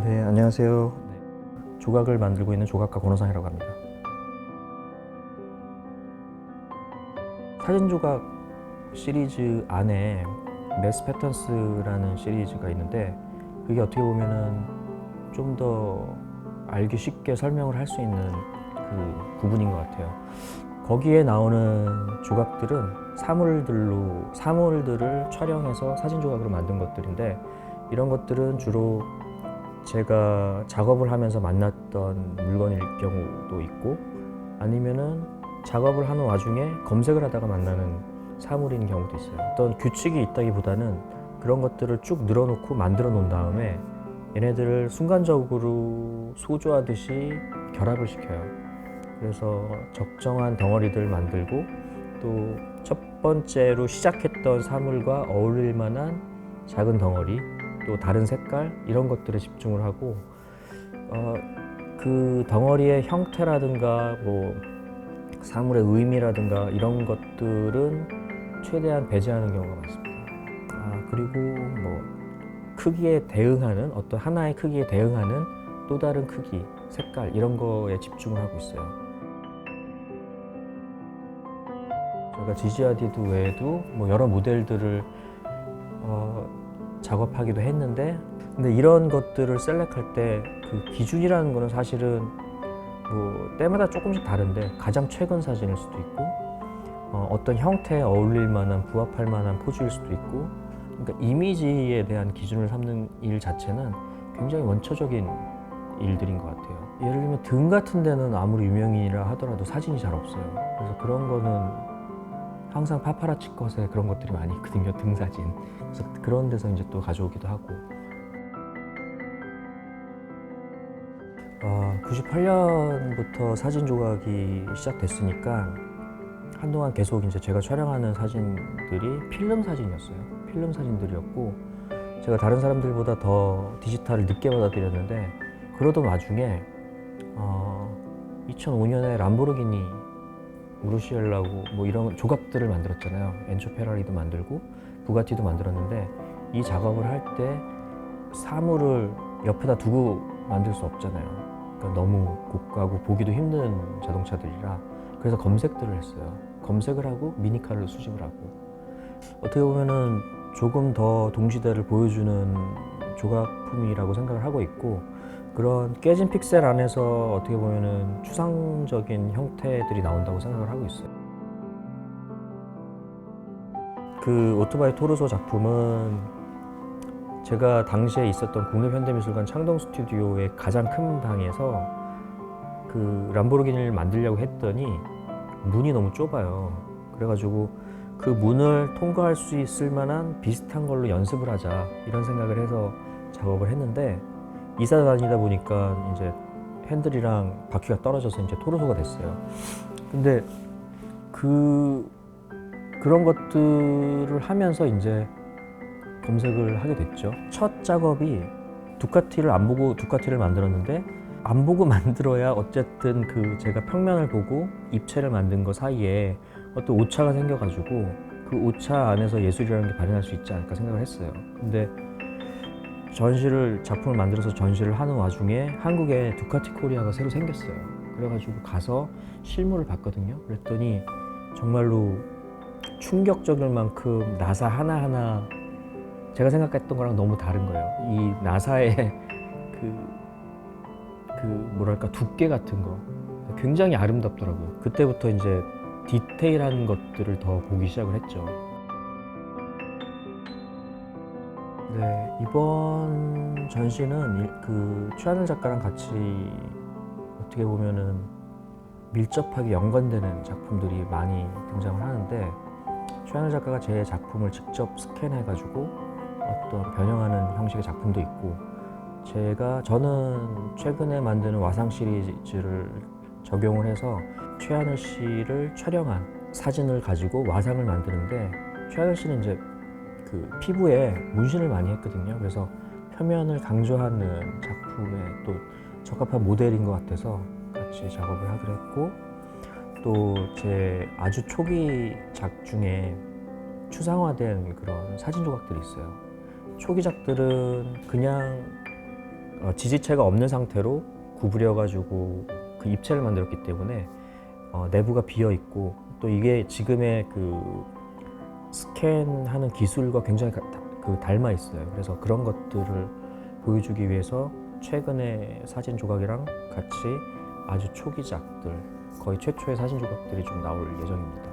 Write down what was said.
네, 안녕하세요. 조각을 만들고 있는 조각가 권호상이라고 합니다. 사진 조각 시리즈 안에 메스 패턴스라는 시리즈가 있는데 그게 어떻게 보면은 좀 더 알기 쉽게 설명을 할 수 있는 그 부분인 것 같아요. 거기에 나오는 조각들은 사물들로 사물들을 촬영해서 사진 조각으로 만든 것들인데 이런 것들은 주로 제가 작업을 하면서 만났던 물건일 경우도 있고 아니면은 작업을 하는 와중에 검색을 하다가 만나는 사물인 경우도 있어요. 어떤 규칙이 있다기보다는 그런 것들을 쭉 늘어놓고 만들어 놓은 다음에 얘네들을 순간적으로 소조하듯이 결합을 시켜요. 그래서 적정한 덩어리들 만들고 또 첫 번째로 시작했던 사물과 어울릴 만한 작은 덩어리 또 다른 색깔 이런 것들에 집중을 하고 어, 그 덩어리의 형태라든가 뭐 사물의 의미라든가 이런 것들은 최대한 배제하는 경우가 많습니다. 아, 그리고 뭐 크기에 대응하는 어떤 하나의 크기에 대응하는 또 다른 크기, 색깔 이런 거에 집중을 하고 있어요. 제가 지지아디드 외에도 뭐 여러 모델들을 어, 작업하기도 했는데 근데 이런 것들을 셀렉할 때 그 기준이라는 거는 사실은 뭐 때마다 조금씩 다른데 가장 최근 사진일 수도 있고 어, 어떤 형태에 어울릴 만한 부합할 만한 포즈일 수도 있고 그러니까 이미지에 대한 기준을 삼는 일 자체는 굉장히 원초적인 일들인 것 같아요. 예를 들면 등 같은 데는 아무리 유명인이라 하더라도 사진이 잘 없어요. 그래서 그런 거는 항상 파파라치 것에 그런 것들이 많이 있거든요. 등 사진. 그래서 그런 데서 이제 또 가져오기도 하고. 어, 98년부터 사진 조각이 시작됐으니까 한동안 계속 이제 제가 촬영하는 사진들이 필름 사진이었어요. 필름 사진들이었고 제가 다른 사람들보다 더 디지털을 늦게 받아들였는데 그러던 와중에 어, 2005년에 람보르기니 우르시엘라고 뭐 이런 조각들을 만들었잖아요. 엔초 페라리도 만들고 부가티도 만들었는데 이 작업을 할 때 사물을 옆에다 두고 만들 수 없잖아요. 그러니까 너무 고가고 보기도 힘든 자동차들이라 그래서 검색들을 했어요. 검색을 하고 미니카를 수집을 하고 어떻게 보면은 조금 더 동시대를 보여주는 조각품이라고 생각을 하고 있고 그런 깨진 픽셀 안에서 어떻게 보면은 추상적인 형태들이 나온다고 생각을 하고 있어요. 그 오토바이 토르소 작품은 제가 당시에 있었던 국립현대미술관 창동 스튜디오의 가장 큰 방에서 그 람보르기니를 만들려고 했더니 문이 너무 좁아요. 그래가지고 그 문을 통과할 수 있을 만한 비슷한 걸로 연습을 하자 이런 생각을 해서 작업을 했는데 이사 다니다 보니까 이제 핸들이랑 바퀴가 떨어져서 이제 토르소가 됐어요. 근데 그 그런 것들을 하면서 이제 검색을 하게 됐죠. 첫 작업이 두카티를 안 보고 두카티를 만들었는데 안 보고 만들어야 어쨌든 그 제가 평면을 보고 입체를 만든 거 사이에 어떤 오차가 생겨가지고 그 오차 안에서 예술이라는 게 발현할 수 있지 않을까 생각을 했어요. 근데 전시를 작품을 만들어서 전시를 하는 와중에 한국에 두카티 코리아가 새로 생겼어요. 그래가지고 가서 실물을 봤거든요. 그랬더니 정말로 충격적일 만큼 나사 하나하나 제가 생각했던 거랑 너무 다른 거예요. 이 나사의 그, 그 뭐랄까 두께 같은 거 굉장히 아름답더라고요. 그때부터 이제 디테일한 것들을 더 보기 시작을 했죠. 네, 이번 전시는 일- 그 최하늘 작가랑 같이 어떻게 보면은 밀접하게 연관되는 작품들이 많이 등장을 하는데 최하늘 작가가 제 작품을 직접 스캔해가지고 어떤 변형하는 형식의 작품도 있고 제가 저는 최근에 만드는 와상 시리즈를 적용을 해서 최하늘 씨를 촬영한 사진을 가지고 와상을 만드는데 최하늘 씨는 이제 그 피부에 문신을 많이 했거든요. 그래서 표면을 강조하는 작품에 또 적합한 모델인 것 같아서 같이 작업을 하기로 했고 또 제 아주 초기 작 중에 추상화된 그런 사진 조각들이 있어요. 초기 작들은 그냥 어, 지지체가 없는 상태로 구부려 가지고 그 입체를 만들었기 때문에 어, 내부가 비어 있고 또 이게 지금의 그 스캔하는 기술과 굉장히 가- 다- 그 닮아 있어요. 그래서 그런 것들을 보여주기 위해서 최근에 사진 조각이랑 같이 아주 초기작들 거의 최초의 사진 조각들이 좀 나올 예정입니다.